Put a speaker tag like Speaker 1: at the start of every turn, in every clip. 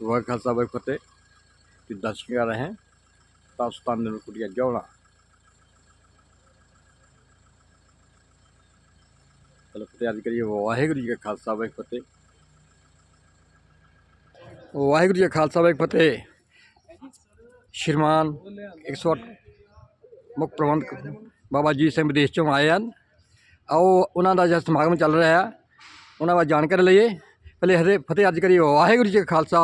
Speaker 1: ਵਾਹਿਗੁਰੂ ਖਾਲਸਾ ਵਾਹਿਗੁਰੂ ਫਤਿਹ ਤੇ ਦਰਸ਼ਨ ਰਹੇ ਹਾਂ ਪਾਕਿਸਤਾਨ ਦੇ ਕੁਟਿਆ ਜੌਲਾ ਚਲੋ ਫਤਿਹ ਅੱਜ ਕਰੀਏ ਵਾਹਿਗੁਰੂ ਜੀ ਕਾ ਖਾਲਸਾ ਵਾਹਿਗੁਰੂ ਫਤਿਹ ਵਾਹਿਗੁਰੂ ਜੀ ਕਾ ਖਾਲਸਾ ਵਾਹਿਗੁਰੂ ਫਤਿਹ ਸ਼੍ਰੀਮਾਨ 108 ਮੁੱਖ ਪ੍ਰਬੰਧਕ ਬਾਬਾ ਜੀ ਸਿੰਘ ਵਿਦੇਸ਼ ਚੋਂ ਆਏ ਹਨ ਆਓ ਉਹਨਾਂ ਦਾ ਜਿਹੜਾ ਸਮਾਗਮ ਚੱਲ ਰਿਹਾ ਉਹਨਾਂ ਬਾਰੇ ਜਾਣਕਾਰੀ ਲਈਏ ਪਹਿਲੇ ਹਰੇ ਫਤਿਹ ਅੱਜ ਕਰੀਏ ਵਾਹਿਗੁਰੂ ਜੀ ਕਾ ਖਾਲਸਾ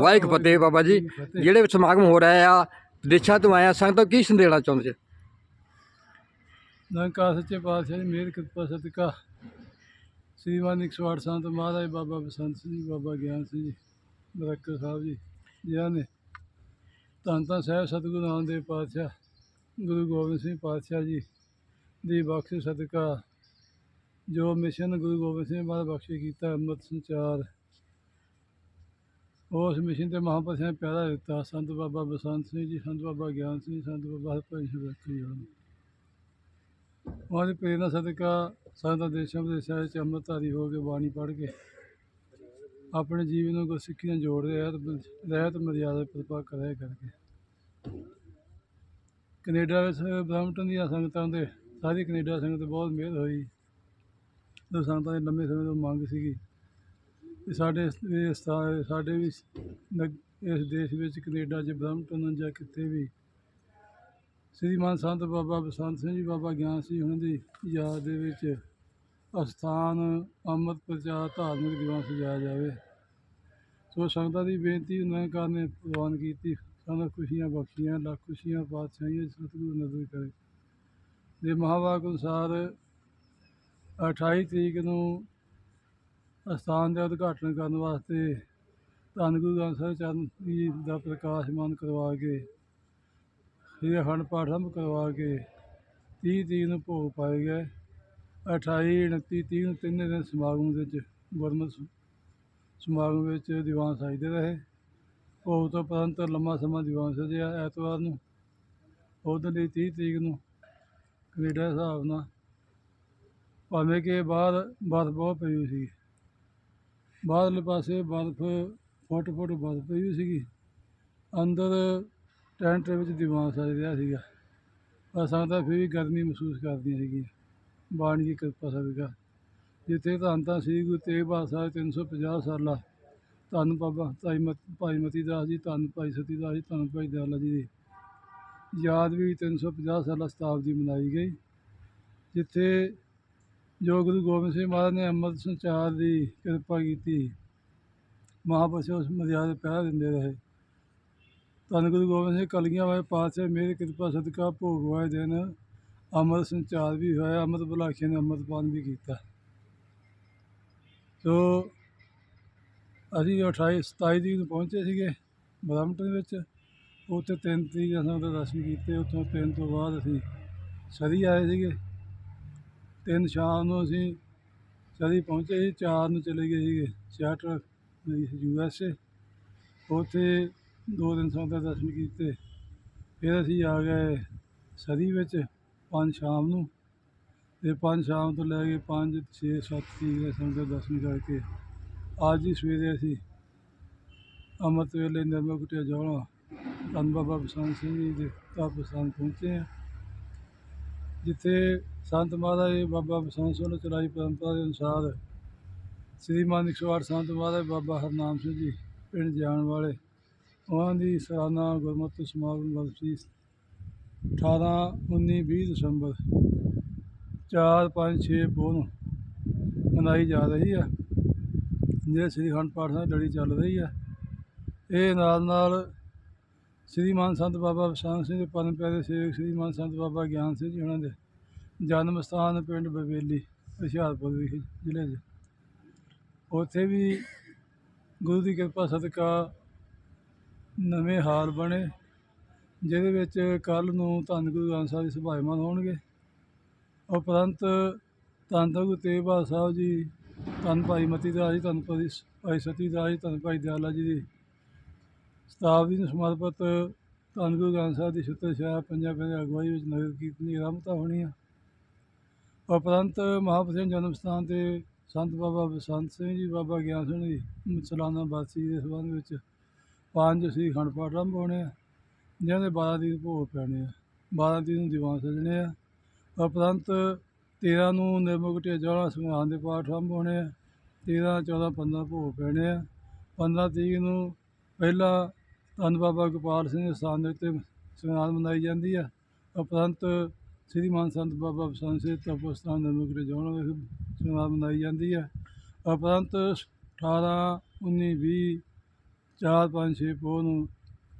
Speaker 1: ਵਾਹਿਗੁਰੂ ਫਤਿਹ ਬਾਬਾ ਜੀ ਜਿਹੜੇ ਸਮਾਗਮ ਹੋ ਰਿਹਾ ਆ ਦੇਸ਼ਾਂ ਤੋਂ ਆਇਆ ਸੰਗਤ ਕੀ ਦੇਣਾ ਚਾਹੁੰਦੇ ਜੀ?
Speaker 2: ਨਿਰੰਕਾਰ ਸੱਚੇ ਪਾਤਸ਼ਾਹ ਦੀ ਮਿਹਰ ਕਿਰਪਾ ਸਦਕਾ। ਸ੍ਰੀਮਾਨ 108 ਸੰਤ ਮਹਾਰਾਜ ਬਾਬਾ ਬਸੰਤ ਸਿੰਘ ਜੀ ਬਾਬਾ ਗਿਆਨ ਸਿੰਘ ਜੀ ਬਰਕਤ ਸਾਹਿਬ ਜੀ ਜਿਨ੍ਹਾਂ ਨੇ ਧੰਨ ਧੰਨ ਸਾਹਿਬ ਸਤਿਗੁਰੂ ਨਾਨਕ ਦੇਵ ਪਾਤਸ਼ਾਹ ਗੁਰੂ ਗੋਬਿੰਦ ਸਿੰਘ ਪਾਤਸ਼ਾਹ ਜੀ ਦੀ ਬਖਸ਼ਿਸ਼ ਸਦਕਾ ਜੋ ਮਿਸ਼ਨ ਗੁਰੂ ਗੋਬਿੰਦ ਸਿੰਘ ਮਹਾਰਾਜ ਬਖਸ਼ੇ ਕੀਤਾ ਅੰਮ੍ਰਿਤ ਸੰਚਾਰ। ਉਸ ਮਿਸ਼ਨ ਤੇ ਮਹਾਂਪੁਰਸ਼ਾਂ ਨੇ ਪਿਆਰਾ ਦਿੱਤਾ। ਸੰਤ ਬਾਬਾ ਬਸੰਤ ਸਿੰਘ ਜੀ ਸੰਤ ਬਾਬਾ ਗਿਆਨ ਸਿੰਘ ਜੀ, ਸੰਤ ਬਾਬਾ ਹਰਭਜਨ ਸਿੰਘ ਜੀ ਉਹਨਾਂ ਦੀ ਪ੍ਰੇਰਨਾ ਸਦਕਾ ਸੰਤਾਂ ਦੇਸ਼ਾਂ ਵਿਦੇਸ਼ਾਂ ਵਿੱਚ ਅੰਮ੍ਰਿਤਧਾਰੀ ਹੋ ਕੇ ਬਾਣੀ ਪੜ੍ਹ ਕੇ ਆਪਣੇ ਜੀਵਨ ਨੂੰ ਗੁਰਸਿੱਖੀ ਨਾਲ ਜੋੜ ਰਿਹਾ ਰਹਿਤ ਮਰਿਆਦਾ ਪ੍ਰਭਾ ਕਰਿਆ ਕਰਕੇ। ਕੈਨੇਡਾ ਵਿੱਚ ਬ੍ਰਾਹਮਟਨ ਦੀਆਂ ਸੰਗਤਾਂ ਦੇ ਸਾਰੀ ਕੈਨੇਡਾ ਸੰਗਤ ਬਹੁਤ ਮਿਹਰ ਹੋਈ। ਜੋ ਸੰਗਤਾਂ ਦੀ ਲੰਮੇ ਸਮੇਂ ਤੋਂ ਮੰਗ ਸੀਗੀ ਕਿ ਸਾਡੇ ਇਸ- ਸਾਡੇ ਵੀ ਇਸ ਦੇਸ਼ ਵਿੱਚ ਕੈਨੇਡਾ 'ਚ ਬ੍ਰਾਹਮਟਨ ਜਾਂ ਕਿਤੇ ਵੀ ਸ੍ਰੀਮਾਨ ਸੰਤ ਬਾਬਾ ਬਸੰਤ ਸਿੰਘ ਜੀ, ਬਾਬਾ ਗਿਆਨ ਸਿੰਘ ਉਹਨਾਂ ਦੀ ਯਾਦ ਦੇ ਵਿੱਚ ਅਸਥਾਨ ਅੰਮ੍ਰਿਤ ਪ੍ਰਚਾਰ ਧਾਰਮਿਕ ਦੀਵਾਨ ਸਜਾਇਆ ਜਾਵੇ। ਸੋ ਸੰਗਤਾਂ ਦੀ ਬੇਨਤੀ ਉਹਨਾਂ ਨੇ ਪ੍ਰਵਾਨ ਕੀਤੀ। ਸਾਨੂੰ ਖੁਸ਼ੀਆਂ ਬਖਸ਼ੀਆਂ, ਲੱਖ ਖੁਸ਼ੀਆਂ, ਪਾਤਸ਼ਾਹੀਆਂ ਸਤਿਗੁਰੂ ਨਜ਼ਰ ਕਰੇ ਦੇ ਮਹਾਵਾਕ ਅਨੁਸਾਰ 28 ਤਰੀਕ ਨੂੰ ਅਸਥਾਨ ਦਾ ਉਦਘਾਟਨ ਕਰਨ ਵਾਸਤੇ ਧੰਨ ਗੁਰੂ ਗ੍ਰੰਥ ਸਾਹਿਬ ਚਰਨ ਜੀ ਦਾ ਪ੍ਰਕਾਸ਼ਮਾਨ ਕਰਵਾ ਕੇ ਸ੍ਰੀ ਅਖੰਡ ਪਾਠ ਆਰੰਭ ਕਰਵਾ ਕੇ 30 ਤਰੀਕ ਨੂੰ ਭੋਗ ਪਾਏ ਗਏ 28 29 30 ਨੂੰ ਤਿੰਨੇ ਦਿਨ ਸਮਾਗਮ ਵਿੱਚ, ਗੁਰਮਤਿ ਸਮਾਗਮ ਵਿੱਚ ਦੀਵਾਨ ਸਜਦੇ ਰਹੇ। ਭੋਗ ਤੋਂ ਉਪਰੰਤ ਲੰਮਾ ਸਮਾਂ ਦੀਵਾਨ ਸਜਿਆ ਐਤਵਾਰ ਨੂੰ ਉਹਦੇ ਲਈ 30 ਤਰੀਕ ਨੂੰ ਕੈਨੇਡਾ ਦੇ ਹਿਸਾਬ ਨਾਲ ਭਾਵੇਂ ਕਿ ਬਾਹਰ ਬਰਫ਼ ਬਹੁਤ ਪਈ ਹੋਈ ਸੀ ਬਾਹਰਲੇ ਪਾਸੇ ਬਰਫ਼ ਫੁੱਟ ਫੁੱਟ ਬਰਫ਼ ਪਈ ਹੋਈ ਸੀਗੀ। ਅੰਦਰ ਟੈਂਟ ਦੇ ਵਿੱਚ ਦੀਵਾਨ ਸਜ ਰਿਹਾ ਸੀਗਾ। ਪਰ ਸੰਗਤਾਂ ਫਿਰ ਵੀ ਗਰਮੀ ਮਹਿਸੂਸ ਕਰਦੀਆਂ ਸੀਗੀਆਂ। ਬਾਣੀ ਦੀ ਕਿਰਪਾ ਸਦਕਾ ਜਿੱਥੇ ਧੰਨ ਤਾਂ ਸ੍ਰੀ ਗੁਰੂ ਤੇਗ ਬਹਾਦਰ ਸਾਹਿਬ 350 ਸਾਲਾ। ਧੰਨ ਬਾਬਾ ਭਾਈ ਮਤ, ਭਾਈ ਮਤੀ ਦਾਸ ਜੀ, ਧੰਨ ਭਾਈ ਸਤੀ ਦਾਸ ਜੀ, ਧੰਨ ਭਾਈ ਦਿਆਲਾ ਜੀ ਦੀ। ਯਾਦ ਵੀ 350 ਸਾਲਾ ਸ਼ਤਾਬਦੀ ਮਨਾਈ ਗਈ। ਜਿੱਥੇ ਜੋ ਗੁਰੂ ਗੋਬਿੰਦ ਸਿੰਘ ਮਹਾਰਾਜ ਨੇ ਅੰਮ੍ਰਿਤ ਸੰਚਾਰ ਦੀ ਕਿਰਪਾ ਕੀਤੀ, ਮਹਾਂਪੁਰਸ਼ ਉਸ ਮਰਿਆਦਾ ਪਹਿਰਾ ਦਿੰਦੇ ਰਹੇ। ਧੰਨ ਗੁਰੂ ਗੋਬਿੰਦ ਸਿੰਘ, ਕਲਗੀਆਂ ਵਾਲੇ ਪਾਤਸ਼ਾਹ, ਮੇਰੀ ਕਿਰਪਾ, ਸਦਕਾ, ਭੋਗ ਵਾਲੇ ਦਿਨ ਅੰਮ੍ਰਿਤ ਸੰਚਾਰ ਵੀ ਹੋਇਆ, ਅੰਮ੍ਰਿਤ ਬਲਾਖੀ ਨੇ ਅੰਮ੍ਰਿਤਪਾਨ ਵੀ ਕੀਤਾ। ਸੋ ਅਸੀਂ 28 27 ਤਰੀਕ ਨੂੰ ਪਹੁੰਚੇ ਸੀਗੇ ਬ੍ਰਹਮਟਨ ਵਿੱਚ। ਉੱਥੇ ਤਿੰਨ ਤਰੀਕ ਨੂੰ ਸਾਨੂੰ ਦਰਸ਼ਨ ਕੀਤੇ, ਉੱਥੋਂ ਤਿੰਨ ਤੋਂ ਬਾਅਦ ਅਸੀਂ ਸਰੀ ਆਏ ਸੀਗੇ। ਤਿੰਨ ਸ਼ਾਮ ਨੂੰ ਅਸੀਂ ਸਰੀ ਪਹੁੰਚੇ ਸੀ ਚਾਰ ਨੂੰ ਚਲੇ ਗਏ ਸੀਗੇ ਸਿਆਟਲ ਯੂ ਐਸ ਏ। ਉੱਥੇ ਦੋ ਦਿਨ ਸਾਨੂੰ ਦਰਸ਼ਨ ਕੀਤੇ। ਫਿਰ ਅਸੀਂ ਆ ਗਏ ਸਰੀ ਵਿੱਚ ਪੰਜ ਸ਼ਾਮ ਨੂੰ। ਤੇ ਪੰਜ ਸ਼ਾਮ ਤੋਂ ਲੈ ਕੇ ਪੰਜ, ਛੇ, ਸੱਤ ਤੀਕ ਦੇ ਸੰਗਤ ਦਰਸ਼ਨ ਕਰਕੇ ਅੱਜ ਹੀ ਸਵੇਰੇ ਅਸੀਂ ਅੰਮ੍ਰਿਤ ਵੇਲੇ ਨਿਰਮਲ ਕੁਟਿਆ ਜਾਣਾ ਧੰਨ ਬਾਬਾ ਬਸੰਤ ਸਿੰਘ ਜੀ ਦੇ ਤਪ ਸਥਾਨ ਪਹੁੰਚੇ ਹਾਂ। ਜਿੱਥੇ ਸੰਤ ਮਹਾਰਾਜ ਬਾਬਾ ਬਸੰਤ ਸਿੰਘ ਨੇ ਚਲਾਈ ਪਰੰਪਰਾ ਦੇ ਅਨੁਸਾਰ ਸ੍ਰੀਮਾਨ 108 ਸੰਤ ਮਹਾਰਾਜ ਬਾਬਾ ਹਰਨਾਮ ਸਿੰਘ ਜੀ ਪਿੰਡ ਜਾਣ ਵਾਲੇ, ਉਹਨਾਂ ਦੀ ਸਾਲਾਨਾ ਗੁਰਮਤਿ ਸਮਾਗਮ ਵਰਸੀ 18 19 20 ਦਸੰਬਰ 4 5 6 ਪੋਹ ਨੂੰ ਮਨਾਈ ਜਾ ਰਹੀ ਆ, ਜਿਹੜੇ ਸ੍ਰੀ ਅਖੰਡ ਪਾਠ ਸਾਹਿਬ ਲੜੀ ਚੱਲ ਰਹੀ ਆ। ਇਹ ਨਾਲ ਨਾਲ ਸ਼੍ਰੀ ਸ੍ਰੀਮਾਨ ਸੰਤ ਬਾਬਾ ਬਸੰਤ ਸਿੰਘ ਦੇ ਪਰਮ ਪਿਆਰੇ ਸੇਵਕ ਸ਼੍ਰੀ ਸ੍ਰੀਮਾਨ ਸੰਤ ਬਾਬਾ ਗਿਆਨ ਸਿੰਘ ਜੀ, ਉਹਨਾਂ ਦੇ ਜਨਮ ਸਥਾਨ ਪਿੰਡ ਬਵੇਲੀ, ਹੁਸ਼ਿਆਰਪੁਰ ਵਿਖੇ, ਜ਼ਿਲ੍ਹੇ 'ਚ ਉੱਥੇ ਵੀ ਗੁਰੂ ਦੀ ਕਿਰਪਾ, ਸਦਕਾ ਨਵੇਂ ਹਾਲ ਬਣੇ, ਜਿਹਦੇ ਵਿੱਚ ਕੱਲ ਨੂੰ ਧੰਨ ਗੁਰੂ ਗ੍ਰੰਥ ਸਾਹਿਬ ਜੀ ਸੁਭਾਇਮਾਨ ਹੋਣਗੇ। ਉਪਰੰਤ ਧੰਨ ਧੰਨ ਗੁਰੂ ਤੇਗ ਬਹਾਦਰ ਸਾਹਿਬ ਜੀ, ਧੰਨ ਭਾਈ ਮਤੀ ਦਾਸ ਜੀ ਧੰਨ ਭਾਈ ਭਾਈ ਸਤੀ ਦਾਸ ਜੀ ਧੰਨ ਭਾਈ ਦਿਆਲਾ ਜੀ ਦੀ ਸ਼ਤਾਬਦੀ ਨੂੰ ਸਮਰਪਿਤ ਧੰਨ ਗੁਰੂ ਗ੍ਰੰਥ ਸਾਹਿਬ ਦੀ ਛੁੱਟੇ ਸ਼ਾਹ ਪੰਜਾਬੀ ਦੀ ਅਗਵਾਈ ਵਿੱਚ ਨਗਰ ਕੀਰਤਨ ਦੀ ਆਰੰਭਤਾ ਹੋਣੀ ਆ। ਉਪਰੰਤ ਮਹਾਂਪੁਰਸ਼ਾਂ ਜਨਮ ਸਥਾਨ 'ਤੇ ਸੰਤ ਬਾਬਾ ਬਸੰਤ ਸਿੰਘ ਜੀ, ਬਾਬਾ ਗਿਆਨ ਸਿੰਘ ਜੀ ਸਲਾਨਾ ਬਰਸੀ ਦੇ ਸੰਬੰਧ ਵਿੱਚ ਪੰਜ ਸ੍ਰੀ ਖੰਡ ਪਾਠ ਆਰੰਭ ਹੋਣੇ ਆ ਜਿਹਦੇ 12 ਦੀ ਭੋਗ ਪੈਣੇ ਆ। 12 ਦੀ ਨੂੰ ਦੀਵਾਨ ਸਜਣੇ ਆ। ਉਪਰੰਤ 13 ਨੂੰ ਨਿਰਮੁਖ ਢੇਜਵਾਲਾ ਸੰਗਰਾਂਦ ਦੇ ਪਾਠ ਆਰੰਭ ਹੋਣੇ ਆ। 13 14 15 ਭੋਗ ਪੈਣੇ ਆ। 15 ਤਰੀਕ ਨੂੰ ਪਹਿਲਾ ਧੰਨ ਬਾਬਾ ਗੋਪਾਲ ਸਿੰਘ ਦੇ ਸਥਾਨ ਦੇ ਉੱਤੇ ਸੰਗਰਾਂਦ ਮਨਾਈ ਜਾਂਦੀ ਆ। ਉਪਰੰਤ ਸ੍ਰੀ ਮਾਨ ਸੰਤ ਬਾਬਾ ਬਸੰਤ ਸਿੰਘ ਤਪੋ ਸਥਾਨ ਨਿਰਮੁਖ ਢੇਜਵਾਲਾ ਵਿਖੇ ਸੰਗਰਾਂਦ ਮਨਾਈ ਜਾਂਦੀ ਆ। ਉਪਰੰਤ 18 19 20 ਚਾਰ, ਪੰਜ, ਛੇ, ਪੋਹ ਨੂੰ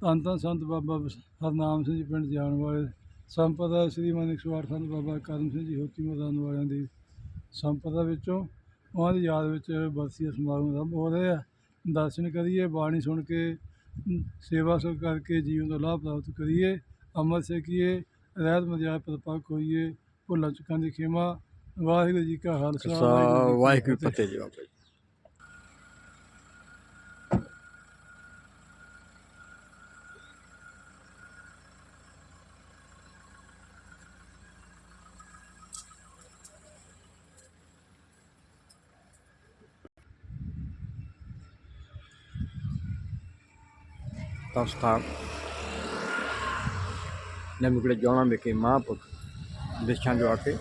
Speaker 2: ਧੰਨ ਧੰਨ ਸੰਤ ਬਾਬਾ ਬਸ- ਹਰਨਾਮ ਸਿੰਘ ਜੀ ਪਿੰਡ ਜਾਣ ਵਾਲੇ, ਸੰਪਦਾ ਸ੍ਰੀ ਮਾਨ 108 ਸੰਤ ਬਾਬਾ ਕਰਮ ਸਿੰਘ ਜੀ ਹੋਤੀ ਮੈਦਾਨ ਵਾਲਿਆਂ ਦੀ ਸੰਪਦਾ ਵਿੱਚੋਂ, ਉਹਨਾਂ ਦੀ ਯਾਦ ਵਿੱਚ ਬਰਸੀ ਸਮਾਗਮ ਆਰੰਭ ਹੋ ਰਹੇ ਆ। ਦਰਸ਼ਨ ਕਰੀਏ ਬਾਣੀ ਸੁਣ ਕੇ ਸੇਵਾ ਸੋ ਕਰਕੇ ਜੀਵਨ ਦਾ ਲਾਭ ਪ੍ਰਾਪਤ ਕਰੀਏ ਅੰਮ੍ਰਿਤ ਛਕੀਏ ਰਹਿਤ ਮਰਿਆ ਪ੍ਰਪੱਕ ਹੋਈਏ ਭੁੱਲਾਂ ਚੁੱਕਾਂ ਦੀ ਖਿਮਾ ਵਾਹਿਗੁਰੂ ਜੀ ਕਾ ਖਾਲਸਾ
Speaker 1: ਵਾਹਿਗੁਰੂ।
Speaker 2: ਫਤਿਹ
Speaker 1: ਜੀ ਬਾਬਾ ਸਥਾਨ ਨਮਕੜੇ ਜਾਣਾ ਵਿਖੇ ਮਹਾਂਪੁਰਖ ਦੇਸ਼ਾਂ ਜੋ ਆ ਕੇ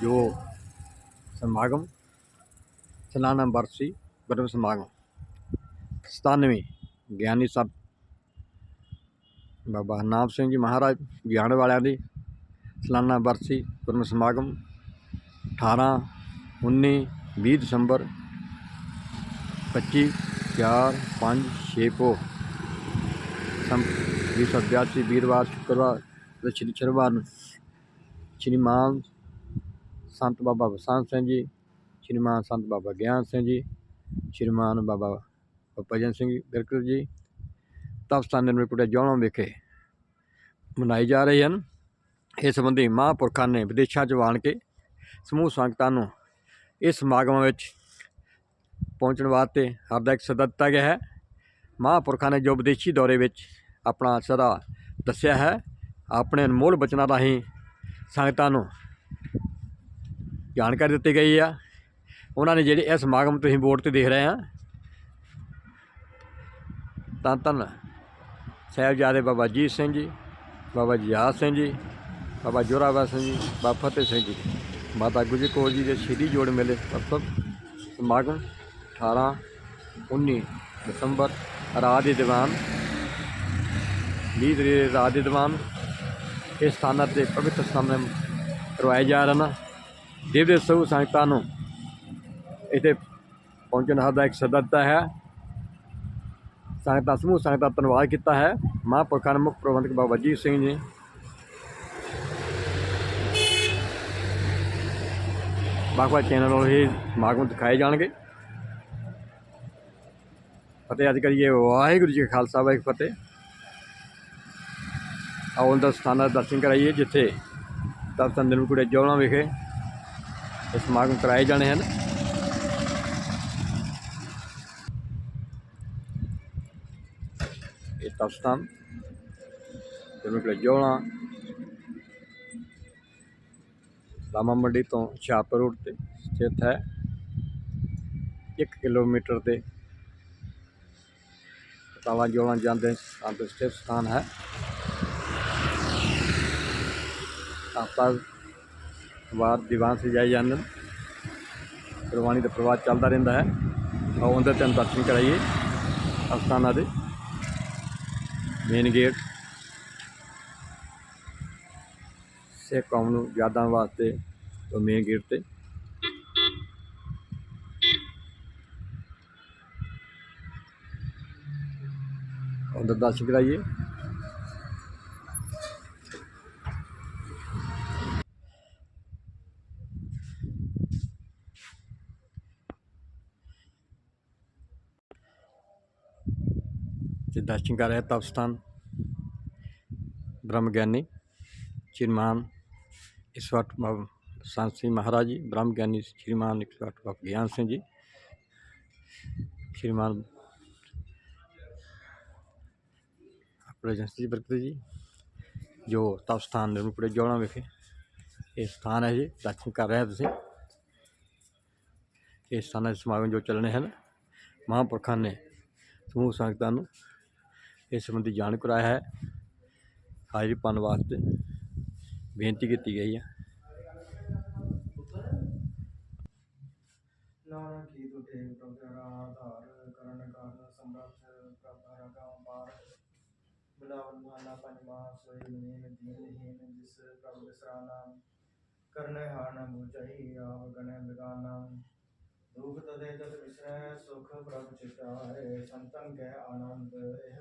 Speaker 1: ਜੋ ਸਮਾਗਮ, ਸਲਾਨਾ ਬਰਸੀ ਬਰਮ ਸਮਾਗਮ 97 ਗਿਆਨੀ ਸਾਹਿਬ ਬਾਬਾ ਹਰਨਾਮ ਸਿੰਘ ਜੀ ਮਹਾਰਾਜ ਗਿਆਨ ਵਾਲਿਆਂ ਦੀ ਸਲਾਨਾ ਬਰਸੀ ਬਰਮ ਸਮਾਗਮ 18 19 20 ਦਸੰਬਰ 25 4 5 6 ਪੋ ਸੰ 2082 ਵੀਰਵਾਰ, ਸ਼ੁੱਕਰਵਾਰ ਤੇ ਸ਼੍ਰੀ ਸ਼ਨੀਵਾਰ ਨੂੰ। ਸ਼੍ਰੀਮਾਨ ਸੰਤ ਬਾਬਾ ਬਸੰਤ ਸਿੰਘ ਜੀ ਸ਼੍ਰੀਮਾਨ ਸੰਤ ਬਾਬਾ ਗਿਆਨ ਸਿੰਘ ਜੀ ਸ਼੍ਰੀਮਾਨ ਬਾਬਾ ਭਜਨ ਸਿੰਘ ਗਰਕਰ ਜੀ। ਤਪਸਥਾਨ ਨਿਰਮਿਤ ਜੌਣਾ ਵਿਖੇ ਮਨਾਈ ਜਾ ਰਹੀ ਹਨ। ਇਸ ਸੰਬੰਧੀ ਮਹਾਂਪੁਰਖਾਂ ਨੇ ਵਿਦੇਸ਼ਾਂ 'ਚ ਵਾਣ ਕੇ ਸਮੂਹ ਸੰਗਤਾਂ ਨੂੰ ਇਸ ਸਮਾਗਮਾਂ ਵਿੱਚ ਪਹੁੰਚਣ ਵਾਸਤੇ ਹਾਰਦਿਕ ਸੱਦਾ ਦਿੱਤਾ ਗਿਆ ਹੈ। ਮਹਾਂਪੁਰਖਾਂ ਨੇ ਜੋ ਵਿਦੇਸ਼ੀ ਦੌਰੇ ਵਿੱਚ ਆਪਣਾ ਸਦਾ ਦੱਸਿਆ ਹੈ, ਆਪਣੇ ਅਨਮੋਲ ਬਚਨਾਂ ਰਾਹੀਂ ਸੰਗਤਾਂ ਨੂੰ ਜਾਣਕਾਰੀ ਦਿੱਤੀ ਗਈ ਆ। ਉਹਨਾਂ ਨੇ ਜਿਹੜੇ ਇਹ ਸਮਾਗਮ ਤੁਸੀਂ ਬੋਰਡ ਤੇ ਦੇਖ ਰਹੇ ਆ ਤਾਂ ਧੰਨ ਸਾਹਿਬਜ਼ਾਦੇ ਬਾਬਾ ਜੀਤ ਸਿੰਘ ਜੀ, ਬਾਬਾ ਜਯਾਦ ਸਿੰਘ ਜੀ, ਬਾਬਾ ਜੋਰਾਵਰ ਸਿੰਘ ਜੀ, ਬਾਬਾ ਫਤਿਹ ਸਿੰਘ ਜੀ, ਮਾਤਾ ਗੁਜਰ ਕੌਰ ਜੀ ਦੇ ਸ਼ਹੀਦੀ ਜੋੜ ਮੇਲੇ ਪਰਸੋਂ ਸਮਾਗਮ 18 19 ਦਸੰਬਰ ਰਾਤ ਦੇ ਦੀਵਾਨ। 20 ਤਰੀਕ ਰਾਤ ਦੀਵਾਨ। ਇਸ ਸਥਾਨਾਂ ਤੇ ਪਵਿੱਤਰ ਸਥਾਨ ਕਰਵਾਏ ਜਾ ਰਹੇ ਹਨ ਦੇਵ ਦੇ ਸਭ ਸੰਗਤਾਂ ਨੂੰ ਇੱਥੇ ਪਹੁੰਚਣ ਦਾ ਇੱਕ ਸੱਦਾ ਦਿੱਤਾ ਹੈ। ਸੰਗਤਾਂ, ਸਮੂਹ ਸੰਗਤਾਂ ਦਾ ਧੰਨਵਾਦ ਕੀਤਾ ਹੈ। ਮਹਾਂਪੁਰਖਾਂ ਦੇ ਮੁੱਖ ਪ੍ਰਬੰਧਕ ਬਾਬਾ ਜੀਤ ਸਿੰਘ ਜੀ। ਬਾਕੀ ਚੈਨਲ ਵੱਲੋਂ ਇਹ ਸਮਾਗਮ ਦਿਖਾਏ ਜਾਣਗੇ। ਫਤਿਹ, ਅੱਜ ਕਰੀਏ ਵਾਹਿਗੁਰੂ ਜੀ ਕਾ ਖਾਲਸਾ, ਵਾਹਿਗੁਰੂ ਫਤਿਹ। ਆਓ ਦਾ ਸਥਾਨਾਂ ਦੇ ਦਰਸ਼ਨ ਕਰਾਈਏ, ਜਿੱਥੇ ਤਪਸਨ ਨਿਰਮਕੁੜੇ ਜੌਣਾ ਵਿਖੇ ਇਹ ਸਮਾਗਮ ਕਰਾਏ ਜਾਣੇ ਹਨ। ਇਹ ਤਪਸਥਾਨ ਨਿਰਮਕੁੜੇ ਜੌਣਾ ਲਾਮਾ ਮੰਡੀ ਤੋਂ ਹੁਸ਼ਿਆਰਪੁਰ ਰੋਡ ਤੇ ਸਥਿਤ ਹੈ। 1 ਕਿਲੋਮੀਟਰ ਤੇ ਤਾਲਾ ਜੋੜਾਂ ਜਾਂਦੇ ਅੰਦਰ ਸਥਿਤ ਸਥਾਨ ਹੈ। ਆਪਾਂ ਵਾਰ ਦੀਵਾਨ ਸਜਾਏ ਜਾਂਦੇ ਹਨ ਗੁਰਬਾਣੀ ਦਾ ਪ੍ਰਵਾਹ ਚੱਲਦਾ ਰਹਿੰਦਾ ਹੈ। ਆਓ ਉਹਦੇ ਤੇ ਦਰਸ਼ਨ ਕਰਾਈਏ ਅਸਥਾਨਾਂ ਦੇ। ਮੇਨ ਗੇਟ ਸਿੱਖ ਕੌਮ ਨੂੰ ਯਾਦਾਂ ਵਾਸਤੇ ਤੋਂ ਮੇਨ ਗੇਟ ਤੇ। ਉਹਦਾ ਦਰਸ਼ਨ ਕਰਾਈਏ ਤੇ ਦਰਸ਼ਨ ਕਰ ਰਿਹਾ ਤਪਸਥਾਨ ਬ੍ਰਹਮ ਗਿਆਨੀ ਸ਼੍ਰੀਮਾਨ ਇਸ ਵਕਤ ਸੰਤ ਸਿੰਘ ਮਹਾਰਾਜ ਜੀ ਬ੍ਰਹਮ ਗਿਆਨੀ ਸ਼੍ਰੀਮਾਨ ਇਸ ਵਕਤ ਬਾਬਾ ਗਿਆਨ ਸਿੰਘ ਜੀ ਸ਼੍ਰੀਮਾਨ ਜੀ ਬਰਕਤ ਜੀ ਜੋ ਤਪ ਸਥਾਨ ਨਿਰਮਪੁਰੇ ਜੋੜਾਂ ਵਿਖੇ। ਇਹ ਸਥਾਨ ਹੈ ਜੀ, ਦਰਸ਼ਨ ਕਰ ਰਹੇ ਤੁਸੀਂ। ਇਹ ਸਥਾਨਾਂ ਦੇ ਸਮਾਗਮ ਜੋ ਚੱਲਣੇ ਹਨ, ਮਹਾਂਪੁਰਖਾਂ ਨੇ ਸਮੂਹ ਸੰਗਤਾਂ ਨੂੰ ਇਸ ਸੰਬੰਧੀ ਜਾਣ ਕਰਾਇਆ ਹੈ। ਹਾਜ਼ਰੀ ਪਾਉਣ ਵਾਸਤੇ ਬੇਨਤੀ ਕੀਤੀ ਗਈ ਹੈ
Speaker 3: ਨਾਨਕ ਕੀ ਤੁਠੇ ਪ੍ਰਭਰਾ ਆਧਾਰ ਕਰਨ ਕਾਰਨ ਸਮਰੱਥ ਪ੍ਰਭਾ ਰਗਾ ਪਾਰ ਬਿਲਾਵਲ ਮਾਨਾ ਪੰਜਵਾ ਸੋਈ ਨੀਨ ਦੀਨਹੀਨ ਜਿਸ ਪ੍ਰਭ ਵਿਸਰਾਨਾ ਕਰਨੇ ਹਾਨ ਬੁਝਈ ਆਪ ਗਣੇ ਬਿਗਾਨਾ ਦੁਖ ਤਦੇ ਤਤ ਵਿਸਰੈ, ਸੁਖ ਪ੍ਰਭ ਚਿਤਾਏ, ਸੰਤਨ ਕੈ ਆਨੰਦ, ਇਹ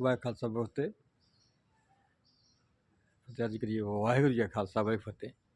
Speaker 1: ਵਾਹਿ ਖਾਲਸਾ ਬਖਤੇ ਫਤਿਹ। ਅੱਜ ਕਰੀਏ ਵਾਹਿਗੁਰੂ ਜੀ ਖਾਲਸਾ ਵਾਹਿ ਫਤਿਹ।